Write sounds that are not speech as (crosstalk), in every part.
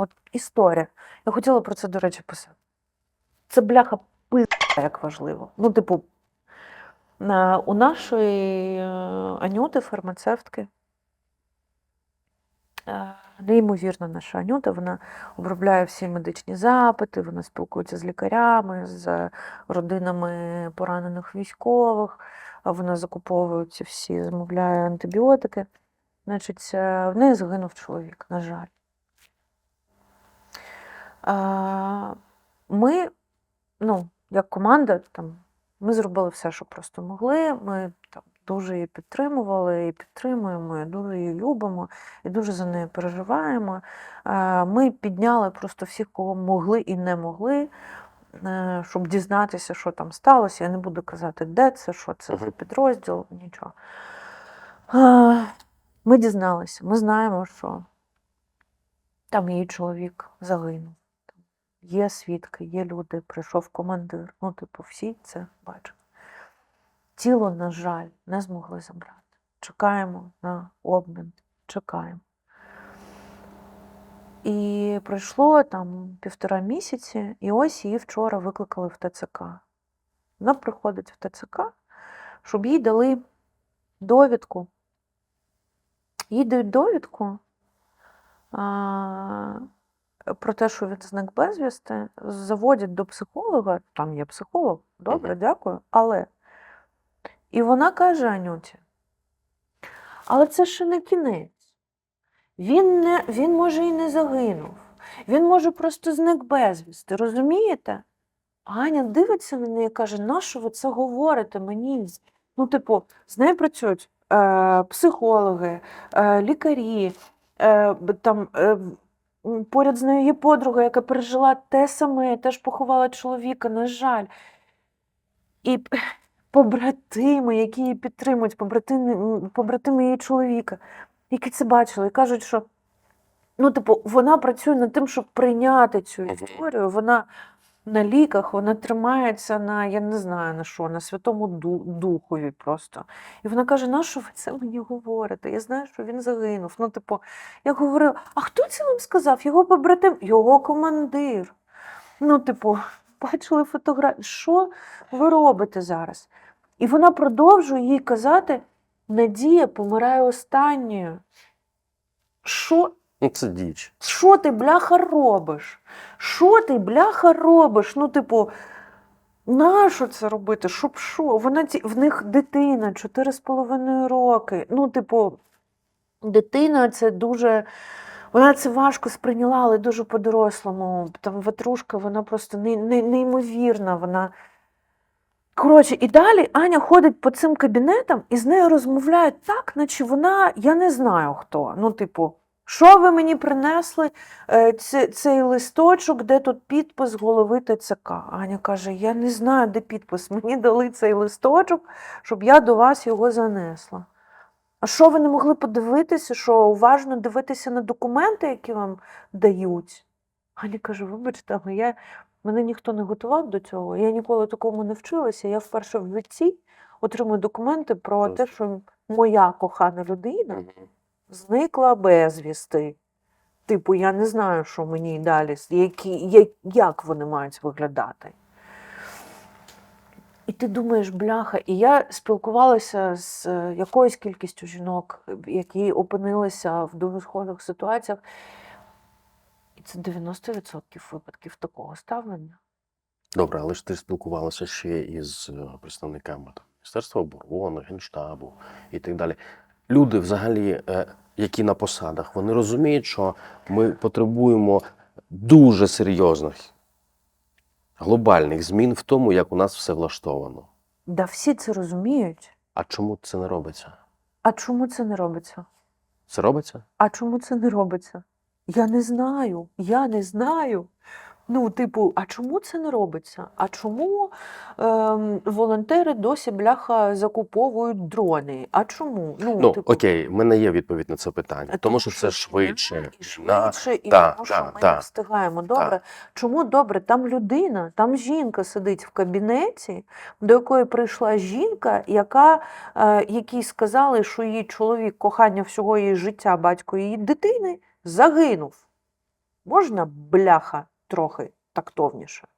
От історія. Я хотіла про це, до речі, писати. Це бляха пизда, як важливо. Ну, типу, у нашої е, Анюти, фармацевтки, е, неймовірна наша Анюта, вона обробляє всі медичні запити, вона спілкується з лікарями, з родинами поранених військових, вона закуповує ці всі, замовляє антибіотики. Значить, е, в неї загинув чоловік, на жаль. Ми, ну, як команда, там, ми зробили все, що просто могли. Ми там дуже її підтримували і підтримуємо, і дуже її любимо, і дуже за нею переживаємо. Ми підняли просто всіх, кого могли і не могли, е, щоб дізнатися, що там сталося. Я не буду казати, де це, що це за підрозділ, нічого. Ми дізналися, ми знаємо, що там її чоловік загинув. Є свідки, є люди, прийшов командир. Ну, типу, всі це бачать. Тіло, на жаль, не змогли забрати. Чекаємо на обмін, чекаємо. І пройшло там півтора місяці, і ось її вчора викликали в ТЦК. Вона приходить в ТЦК, щоб їй дали довідку. Їй дають довідку про те, що він зник безвісти, заводять до психолога, там є психолог, добре, дякую, але. І вона каже Анюті, але це ще не кінець. Він, не, він може і не загинув. Він може просто зник безвісти, розумієте? Аня дивиться на неї і каже, нащо ви це говорите мені? Ну, типу, з нею працюють е, психологи, е, лікарі, е, там, е, поряд з нею є подруга, яка пережила те саме, теж поховала чоловіка, на жаль. І (laughs) побратими, які її підтримують, побратими, побратими її чоловіка, які це бачили, і кажуть, що ну, типу, вона працює над тим, щоб прийняти цю історію. Вона на ліках, вона тримається на, я не знаю на що, на Святому Духові просто. І вона каже: на що ви це мені говорите? Я знаю, що він загинув. Ну, типу, я говорила, а хто це вам сказав? Його побратим, його командир. Ну, типу, (laughs) бачили фотографії. Що ви робите зараз? І вона продовжує їй казати: Надія помирає останньою. Що Ну, це діч. що ти, бляха, робиш? Що ти, бляха, робиш? Ну, типу, нащо це робити? Щоб що? Вона ці... В них дитина 4,5 роки. Ну, типу, дитина це дуже. Вона це важко сприйняла, але дуже по-дорослому. Там ватрушка, вона просто не, не, неймовірна. Вона. Коротше, і далі Аня ходить по цим кабінетам і з нею розмовляють так, наче вона, я не знаю хто. Ну, типу, що ви мені принесли е, цей листочок, де тут підпис голови ТЦК? Аня каже: Я не знаю, де підпис. (laughs) Мені дали цей листочок, щоб я до вас його занесла. А що ви не могли подивитися, що уважно дивитися на документи, які вам дають? Аня каже: вибачте, але я, мене ніхто не готував до цього. Я ніколи такому не вчилася. Я вперше в житті отримую документи про те, що моя кохана людина. Зникла безвісти. Типу, я не знаю, що мені далі, які, як, вони мають виглядати. І ти думаєш, бляха, і я спілкувалася з е, якоюсь кількістю жінок, які опинилися в дуже схожих ситуаціях. І це 90% випадків такого ставлення. Добре, але ж ти спілкувалася ще із е, представниками Міністерства оборони, Генштабу і так далі. Люди, взагалі, е, які на посадах, вони розуміють, що ми потребуємо дуже серйозних глобальних змін в тому, як у нас все влаштовано. Да всі це розуміють. А чому це не робиться? А чому це не робиться? Це робиться? А чому це не робиться? Я не знаю. Я не знаю. Ну, типу, а чому це не робиться? А чому ем, волонтери досі бляха закуповують дрони? А чому? Ну, Ну, типу, окей, в мене є відповідь на це питання, тому що це швидше. І швидше, і та, тому, що та, ми та. не встигаємо. Добре. Чому добре? Там людина, там жінка сидить в кабінеті, до якої прийшла жінка, яка, е, якій сказали, що її чоловік, кохання всього її життя, батько її дитини, загинув. Можна бляха трохи тактовніше?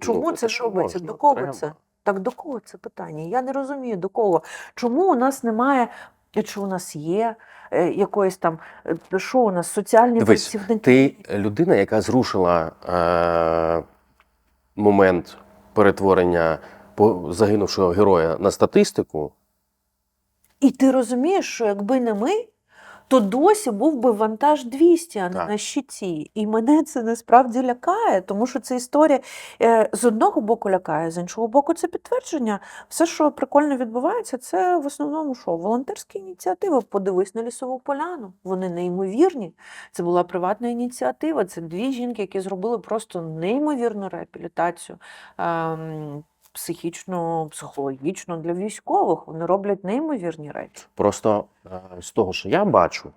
Чому Ну, це що робиться? можна, До кого треба. це? Так до кого це питання? Я не розумію до кого. Чому у нас немає, е, чи у нас є е, якоїсь там, е, що у нас, соціальні Дивись, працівники? Ти людина, яка зрушила е, момент перетворення загинувшого героя на статистику. І ти розумієш, що якби не ми, то досі був би вантаж 200, а не Так. на щиті. І мене це насправді лякає, тому що це історія е, з одного боку лякає, з іншого боку, це підтвердження. Все, що прикольно відбувається, це в основному що? Волонтерські ініціативи. Подивись на лісову поляну. Вони неймовірні. Це була приватна ініціатива. Це дві жінки, які зробили просто неймовірну реабілітацію. Психічно, психологічно для військових вони роблять неймовірні речі. Просто е, з того, що я бачу,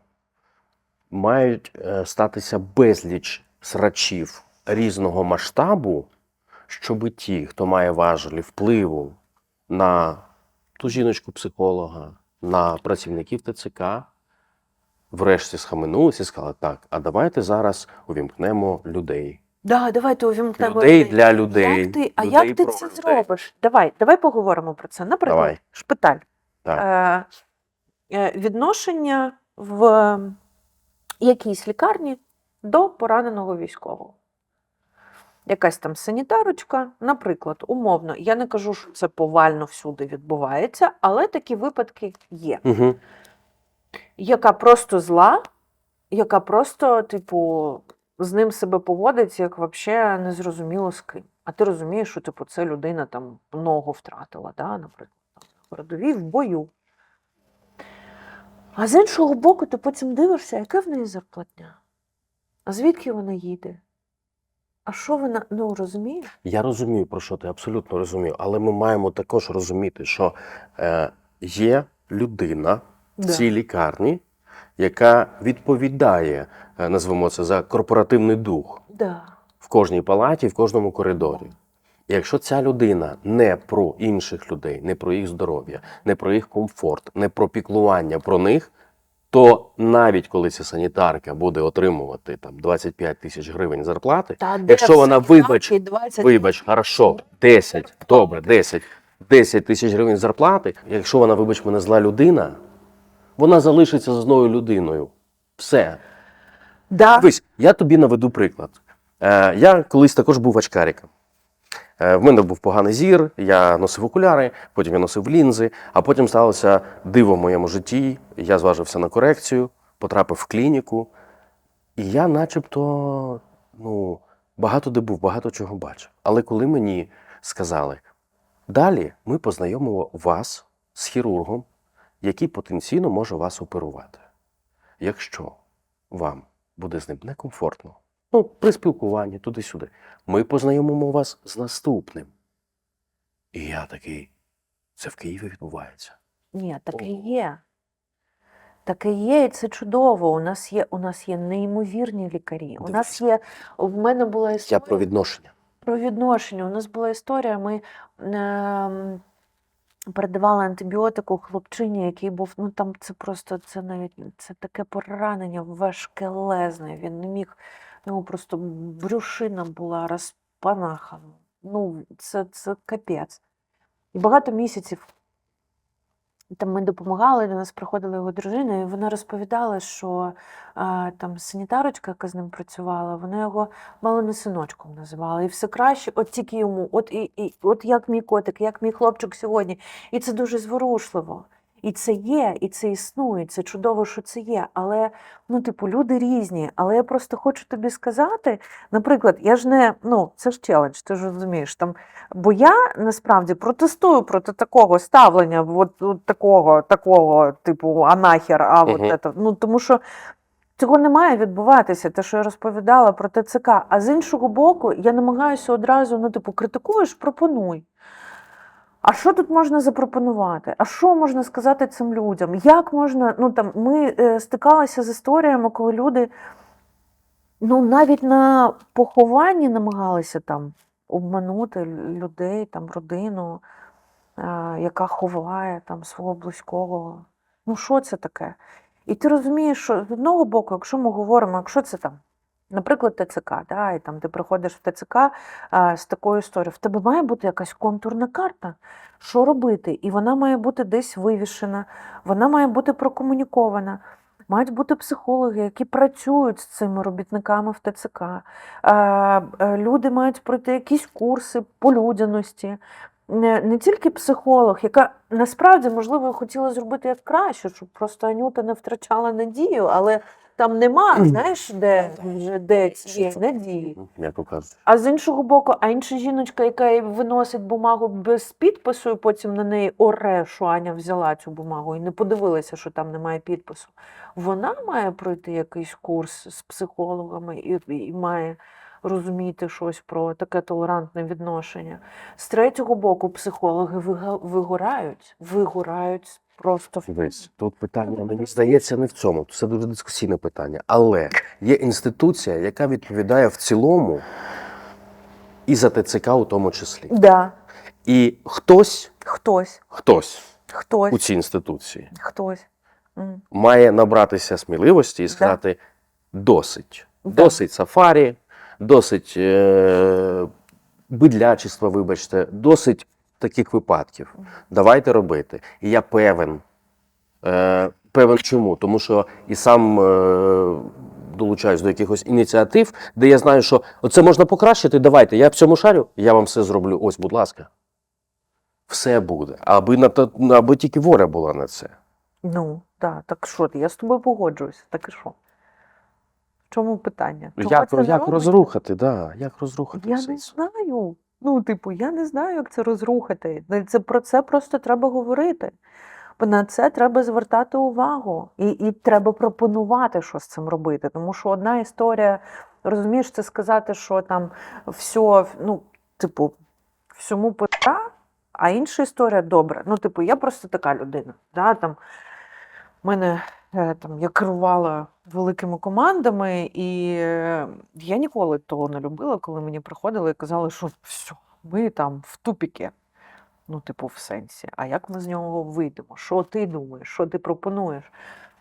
мають е, статися безліч срачів різного масштабу, щоб ті, хто має важелі впливу на ту жіночку-психолога, на працівників ТЦК, врешті схаменулися і сказали, так, а давайте зараз увімкнемо людей. Да, давайте увімкнемо Людей для людей. Як ти, а людей як ти це людей. зробиш? Давай, давай поговоримо про це. Наприклад, Давай. шпиталь. Так. Е, е, відношення в якійсь лікарні до пораненого військового. Якась там санітарочка, наприклад, умовно, я не кажу, що це повально всюди відбувається, але такі випадки є. Угу. яка просто зла, яка просто, типу, з ним себе поводить, як взагалі незрозуміло з ким. А ти розумієш, що типу, це людина там ногу втратила, да, наприклад, там, на передовій в бою. А з іншого боку, ти потім дивишся, яка в неї зарплатня? А звідки вона їде? А що вона, ну розумієш? Я розумію, про що ти абсолютно розумію, але ми маємо також розуміти, що е, є людина в цій лікарні, яка відповідає, е, назвемо це за корпоративний дух Да. в кожній палаті, в кожному коридорі. І якщо ця людина не про інших людей, не про їх здоров'я, не про їх комфорт, не про піклування про них, то навіть коли ця санітарка буде отримувати там 25 тисяч гривень зарплати, Та Якщо вона, вибач, 20 Вибач, хорошо, 10, добре, 10, 10 тисяч гривень зарплати. Якщо вона, вибач мене, зла людина, вона залишиться злою людиною. Все. Да. Дивись, я тобі наведу приклад. Е, я колись також був очкариком. Е, в мене був поганий зір, я носив окуляри, потім я носив лінзи, а потім сталося диво в моєму житті. Я зважився на корекцію, потрапив в клініку. І я начебто ну, багато де був, багато чого бачив. Але коли мені сказали, далі ми познайомимо вас з хірургом, який потенційно може вас оперувати. Якщо вам буде з ним некомфортно, ну, при спілкуванні туди-сюди, ми познайомимо вас з наступним. І я такий, це в Києві відбувається. Ні, таке Ого. є. Таке є, і це чудово. У нас є, у нас є неймовірні лікарі. У нас є, в мене була історія. Я про відношення. про відношення. У нас була історія, ми ем, передавали антибіотику хлопчині, який був, ну там це просто це навіть це таке поранення важкелезне. Він не міг, в просто брюшина була розпанахана. Ну, це, це капець. І багато місяців там ми допомагали, до нас приходила його дружина, і вона розповідала, що а, там санітарочка, яка з ним працювала, вона його мало не синочком називала. І все краще, от тільки йому, от, і, і, от як мій котик, як мій хлопчик сьогодні. І це дуже зворушливо. І це є, і це існує, це чудово, що це є. Але ну, типу, люди різні. Але я просто хочу тобі сказати, наприклад, я ж не, ну, це ж челендж, ти ж розумієш. Там, бо я насправді протестую проти такого ставлення, от, от такого, такого, типу, а нахер, а от це. Ну, тому що Цього не має відбуватися, те, що я розповідала про ТЦК. А з іншого боку, я намагаюся одразу, ну, типу, критикуєш, пропонуй. А що тут можна запропонувати? А що можна сказати цим людям? Як можна, ну там ми е, стикалися з історіями, коли люди ну, навіть на похованні намагалися там обманути людей, там, родину, е, яка ховає там свого близького. Ну, що це таке? І ти розумієш, що з одного боку, якщо ми говоримо, якщо це там Наприклад, ТЦК, да, і там ти приходиш в ТЦК а, з такою історією. В тебе має бути якась контурна карта, що робити, і вона має бути десь вивішена, вона має бути прокомунікована. Мають бути психологи, які працюють з цими робітниками в ТЦК. Е, Люди мають пройти якісь курси по людяності. Не, не тільки психолог, яка насправді, можливо, хотіла зробити як краще, щоб просто Анюта не втрачала надію, але там нема, знаєш, де, де цієї надії. М'яко кажучи. А з іншого боку, а інша жіночка, яка виносить бумагу без підпису, і потім на неї оре, що Аня взяла цю бумагу і не подивилася, що там немає підпису. Вона має пройти якийсь курс з психологами і, і має розуміти щось про таке толерантне відношення. З третього боку, психологи вигорають, вигорають просто Дивись, тут питання, мені здається, не в цьому. Це дуже дискусійне питання. Але є інституція, яка відповідає в цілому і за ТЦК у тому числі. да. І хтось, хтось, хтось у цій інституції хтось. М. має набратися сміливості і сказати: досить. Да. Досить сафарі, досить е- бидлячества, вибачте, досить таких випадків. Давайте робити. І я певен. Е- певен чому? Тому що і сам е- долучаюсь до якихось ініціатив, де я знаю, що оце можна покращити. Давайте, я в цьому шарю, я вам все зроблю. Ось, будь ласка. Все буде. Аби, на то, аби тільки воля була на це. Ну, так, так що ти? Я з тобою погоджуюся. Так і що? В чому питання? Чого Як, це як розрухати, да, як розрухати Я все не це? знаю. Ну, типу, я не знаю, як це розрухати. Це про це просто треба говорити. На це треба звертати увагу. І, і треба пропонувати, що з цим робити. Тому що одна історія, розумієш, це сказати, що там все, ну, типу, всьому пита, а інша історія добре. Ну, типу, я просто така людина. Да, там, мене там, я керувала великими командами, і е, я ніколи того не любила, коли мені приходили і казали, що все, ми там в тупіки. Ну, типу, в сенсі. А як ми з нього вийдемо? Що ти думаєш? Що ти пропонуєш?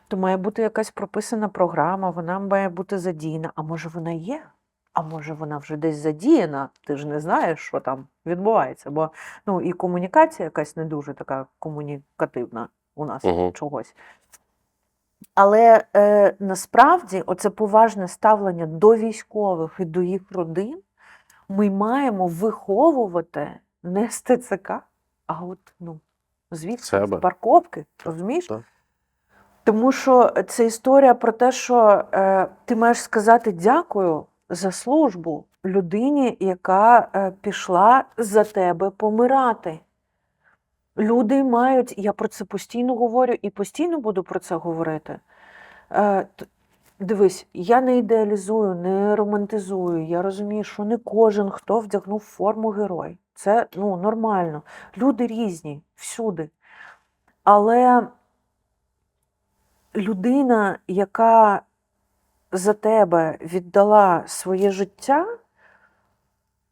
То має бути якась прописана програма, вона має бути задіяна. А може вона є? А може вона вже десь задіяна? Ти ж не знаєш, що там відбувається. Бо ну, і комунікація якась не дуже така комунікативна у нас Мгм. чогось. Але е, насправді оце поважне ставлення до військових і до їх родин ми маємо виховувати не з ТЦК, а от ну, звідси, Себе. з парковки, розумієш? Так. Тому що це історія про те, що е, ти маєш сказати дякую за службу людині, яка е, пішла за тебе помирати. Люди мають, я про це постійно говорю і постійно буду про це говорити. Е, дивись, я не ідеалізую, не романтизую. Я розумію, що не кожен, хто вдягнув форму герой. Це ну, нормально. Люди різні всюди. Але людина, яка за тебе віддала своє життя,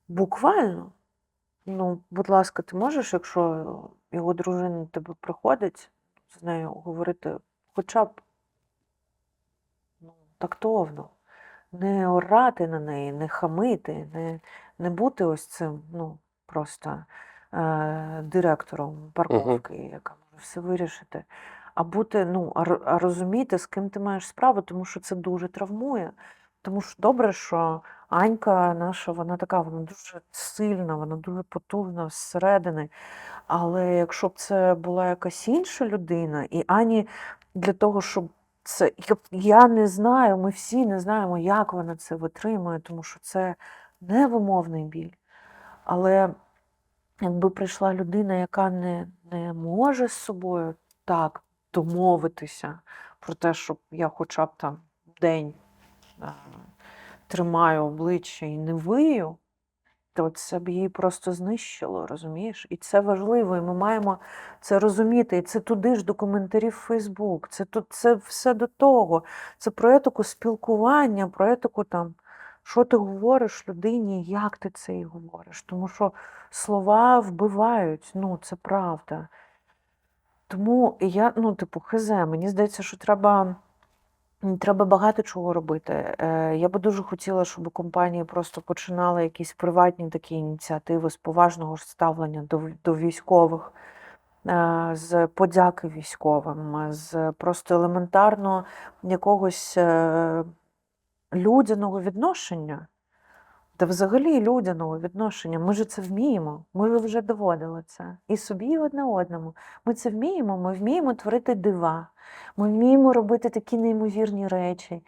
буквально, ну, будь ласка, ти можеш, якщо його дружина до тебе приходить, з нею говорити хоча б ну, тактовно, не орати на неї, не хамити, не, не бути ось цим, ну, просто е, директором парковки, яка може все вирішити. А бути, ну, а розуміти, з ким ти маєш справу, тому що це дуже травмує. Тому що добре, що Анька наша, вона така, вона дуже сильна, вона дуже потужна зсередини. Але якщо б це була якась інша людина, і Ані для того, щоб це я, не знаю, ми всі не знаємо, як вона це витримує, тому що це невимовний біль. Але якби прийшла людина, яка не, не може з собою так домовитися про те, щоб я хоча б там день тримаю обличчя і не вию, то це б її просто знищило, розумієш? І це важливо, і ми маємо це розуміти. І це туди ж до коментарів в Фейсбук. Це тут це все до того. Це про етику спілкування, про етику там, що ти говориш людині, як ти це їй говориш. Тому що слова вбивають, ну це правда. Тому я, ну, типу, хз, мені здається, що треба Треба багато чого робити. Е, Я би дуже хотіла, щоб компанії просто починали якісь приватні такі ініціативи з поважного ставлення до, до військових, е, з подяки військовим, з просто елементарно якогось е, людяного відношення. Та взагалі людяного відношення. Ми ж це вміємо. Ми вже доводили це. І собі, і одне одному. Ми це вміємо, ми вміємо творити дива. Ми вміємо робити такі неймовірні речі.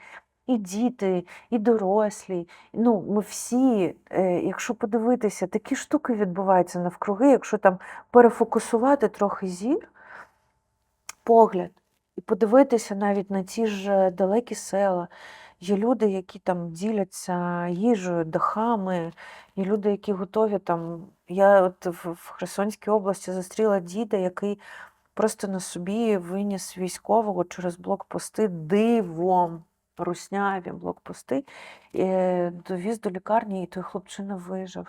І діти, і дорослі. Ну, ми всі, е, якщо подивитися, такі штуки відбуваються навкруги, якщо там перефокусувати трохи зір, погляд, і подивитися навіть на ті ж е, далекі села. Є люди, які там діляться їжею, дахами, є люди, які готові там. Я от в Херсонській області зустріла діда, який просто на собі виніс військового через блокпости дивом, русняві блокпости, е, довіз до лікарні, і той хлопчина вижив.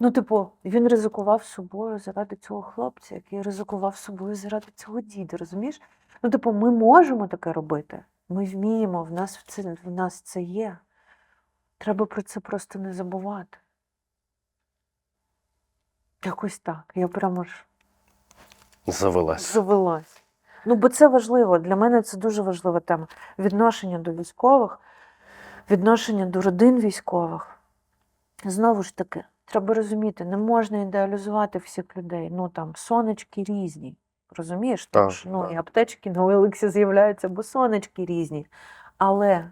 Ну, типу, він ризикував собою заради цього хлопця, який ризикував собою заради цього діда, розумієш? Ну, типу, ми можемо таке робити. Ми вміємо, в нас це, в нас це є. Треба про це просто не забувати. Якось так. Я прямо ж Завелась. завелась. Ну, бо це важливо. Для мене це дуже важлива тема. Відношення до військових, відношення до родин військових. Знову ж таки, треба розуміти, не можна ідеалізувати всіх людей. Ну там сонечки різні. Розумієш? Так, що, ну, так. і аптечки на Олексі з'являються, бо сонечки різні. Але,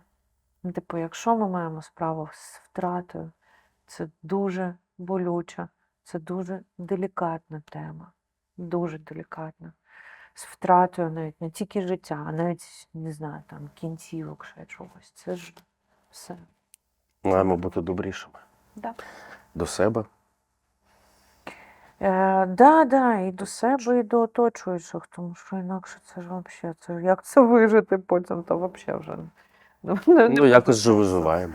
ну, типу, якщо ми маємо справу з втратою, це дуже болюча, це дуже делікатна тема. Дуже делікатна. З втратою навіть не тільки життя, а навіть, не знаю, там кінцівок, ще чогось. Це ж все. Маємо бути добрішими Да. до себе. Е, да, да, і до себе, і до оточуючих, тому що інакше це ж взагалі, це як це вижити потім, то взагалі вже. Ну, не- не Ну, якось же виживаємо.